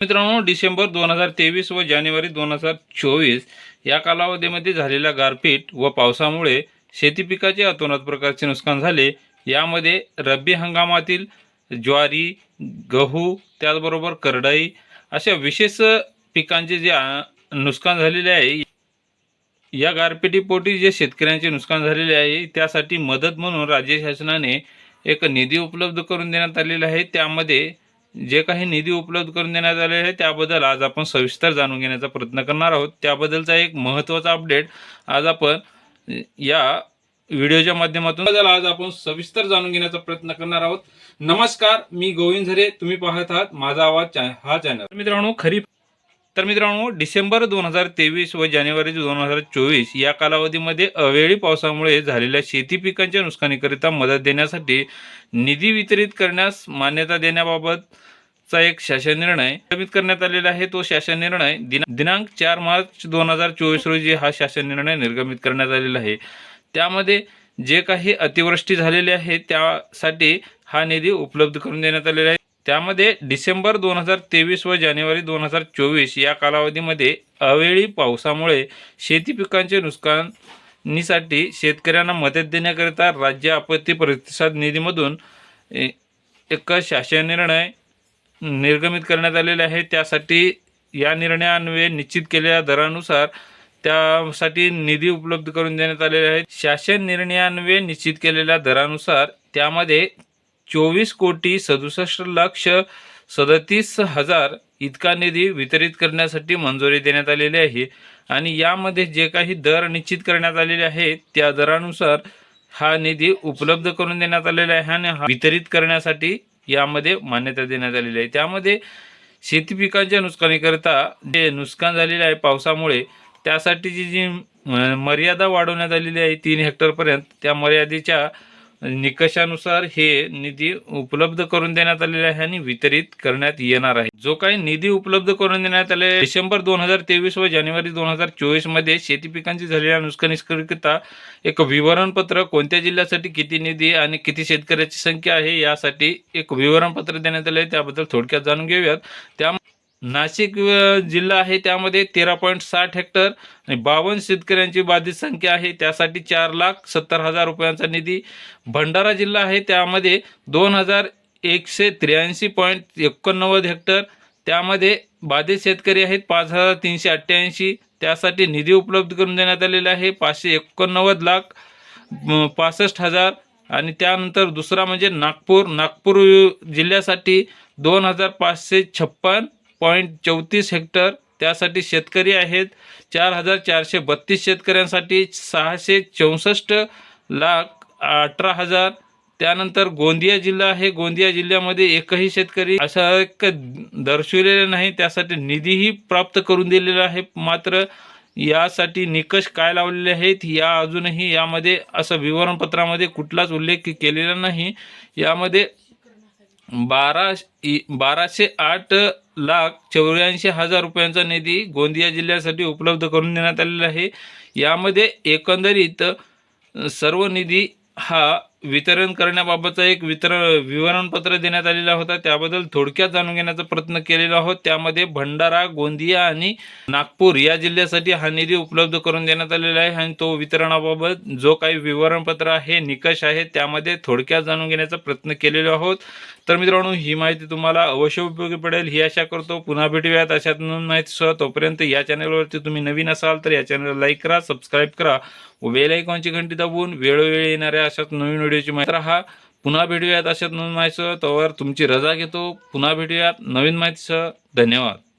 मित्रांनो डिसेंबर दोन हजार तेवीस व जानेवारी दोन हजार चोवीस या कालावधीमध्ये झालेल्या गारपीट व पावसामुळे शेती पिकाचे अतोनात प्रकारचे नुकसान झाले. यामध्ये रब्बी हंगामातील ज्वारी गहू त्याचबरोबर करडई अशा विशेष पिकांचे जे नुकसान झालेले आहे या गारपिटीपोटी जे शेतकऱ्यांचे नुकसान झालेले आहे त्यासाठी मदत म्हणून राज्य शासनाने एक निधी उपलब्ध करून देण्यात आलेला आहे. त्यामध्ये जे काही निधी उपलब्ध करून देण्यात आले आहे त्याबद्दल आज आपण सविस्तर जाणून घेण्याचा प्रयत्न करणार आहोत. त्याबद्दलचा एक महत्त्वाचा अपडेट आज आपण या व्हिडिओच्या माध्यमातून आज आपण सविस्तर जाणून घेण्याचा प्रयत्न करणार आहोत. नमस्कार मी गोविंद झरे तुम्ही पाहत आहात माझा आवाज हा चॅनल मित्रांनो खरीप तर मित्रांनो डिसेंबर दोन हजार तेवीस व जानेवारी दोन हजार चोवीस या कालावधीमध्ये अवेळी पावसामुळे झालेल्या शेती पिकांच्या नुकसानीकरिता मदत देण्यासाठी निधी वितरित करण्यास मान्यता देण्याबाबतचा एक शासन निर्णय स्थगित करण्यात आलेला आहे. तो शासन निर्णय दिना दिनांक चार मार्च दोन हजार चोवीस रोजी हा शासन निर्णय निर्गमित करण्यात आलेला आहे. त्यामध्ये जे काही अतिवृष्टी झालेली आहे त्यासाठी हा निधी उपलब्ध करून देण्यात आलेला आहे. त्यामध्ये डिसेंबर दोन हजार तेवीस व जानेवारी दोन हजार चोवीस या कालावधीमध्ये अवेळी पावसामुळे शेती पिकांचे नुकसानीसाठी शेतकऱ्यांना मदत देण्याकरिता राज्य आपत्ती प्रतिसाद निधीमधून एक शासन निर्णय निर्गमित करण्यात आलेले आहे. त्यासाठी या निर्णयान्वये निश्चित केलेल्या दरानुसार त्यासाठी निधी उपलब्ध करून देण्यात आलेले आहेत. शासन निर्णयान्वये निश्चित केलेल्या दरानुसार त्यामध्ये चोवीस कोटी सदुसष्ट लक्ष सदतीस हजार इतका निधी वितरित करण्यासाठी मंजुरी देण्यात आलेली आहे. आणि यामध्ये जे काही दर निश्चित करण्यात आलेले आहेत त्या दरानुसार हा निधी उपलब्ध करून देण्यात आलेला आहे आणि हा वितरित करण्यासाठी यामध्ये मान्यता देण्यात आलेली आहे. त्यामध्ये शेती पिकांच्या नुकसानीकरिता जे नुकसान झालेले आहे पावसामुळे त्यासाठीची जी मर्यादा वाढवण्यात आलेली आहे तीन हेक्टरपर्यंत त्या मर्यादेच्या निकषानुसार हे निधी उपलब्ध करून देण्यात आलेले आहे आणि वितरित करण्यात येणार आहे. जो काही निधी उपलब्ध करून देण्यात आले डिसेंबर दोन हजार तेवीस व जानेवारी दोन हजार चोवीसमध्ये शेती पिकांची झालेल्या नुकसानीकरिता एक विवरणपत्र कोणत्या जिल्ह्यासाठी किती निधी आणि किती शेतकऱ्याची संख्या आहे यासाठी एक विवरणपत्र देण्यात आले आहे त्याबद्दल थोडक्यात जाणून घेऊयात. त्या नाशिक जिल्हा आहे त्यामध्ये तेरा पॉईंट साठ हेक्टर आणि बावन्न शेतकऱ्यांची बाधित संख्या आहे. त्यासाठी चार लाख सत्तर हजार रुपयांचा निधी भंडारा जिल्हा आहे. त्यामध्ये दोन हजार एकशे त्र्याऐंशी पॉईंट एकोणनव्वद हेक्टर त्यामध्ये बाधित शेतकरी आहेत. पाच हजार तीनशे अठ्ठ्याऐंशी त्यासाठी निधी उपलब्ध करून देण्यात आलेला आहे. पाचशे एकोणनव्वद लाख पासष्ट हजार आणि त्यानंतर दुसरा म्हणजे नागपूर नागपूर जिल्ह्यासाठी दोन हजार पाचशे छप्पन पॉईंट चौतीस हेक्टर. त्यासाठी शेतकरी आहेत. चार हजार चारशे बत्तीस शेतकऱ्यांसाठी सहाशे चौसष्ट लाख अठरा हजार. त्यानंतर गोंदिया जिल्हा आहे. गोंदिया जिल्ह्यामध्ये एकही शेतकरी असा एक दर्शविलेला नाही. त्यासाठी निधीही प्राप्त करून दिलेला आहे. मात्र यासाठी निकष काय लावलेले आहेत या अजूनही यामध्ये असं विवरणपत्रामध्ये कुठलाच उल्लेख केलेला नाही. यामध्ये बारा इ- बाराशे आठ लाख चौऱ्याऐंशी हजार रुपयांचा निधी गोंदिया जिल्ह्यासाठी उपलब्ध करून देण्यात आलेला आहे. यामध्ये एकंदरीत सर्व निधी हा वितरण करण्याबाबतचा एक वितरण विवरणपत्र देण्यात आलेला होता. त्याबद्दल थोडक्यात जाणून घेण्याचा प्रयत्न केलेला आहोत. त्यामध्ये भंडारा गोंदिया आणि नागपूर या जिल्ह्यासाठी हा निधी उपलब्ध करून देण्यात आलेला आहे आणि तो वितरणाबाबत जो काही विवरणपत्र आहे निकष आहे त्यामध्ये थोडक्यात जाणून घेण्याचा प्रयत्न केलेला आहोत. तर मित्रांनो ही माहिती तुम्हाला अवश्य उपयोगी पडेल. ही आशा करतो पुन्हा भेटूयात. अशा नवीन माहितीसह तोपर्यंत या चॅनलवरती तुम्ही नवीन असाल तर या चॅनलला लाईक करा सबस्क्राईब करा व बेल आयकॉनची घंटी दाबून वेळोवेळी येणाऱ्या अशाच नवीन व्हिडिओची माहिती हा पुन्हा भेटूयात अशात नवीन माहितीसह. तोवर तुमची रजा घेतो. पुन्हा भेटूयात नवीन माहितीसह. धन्यवाद.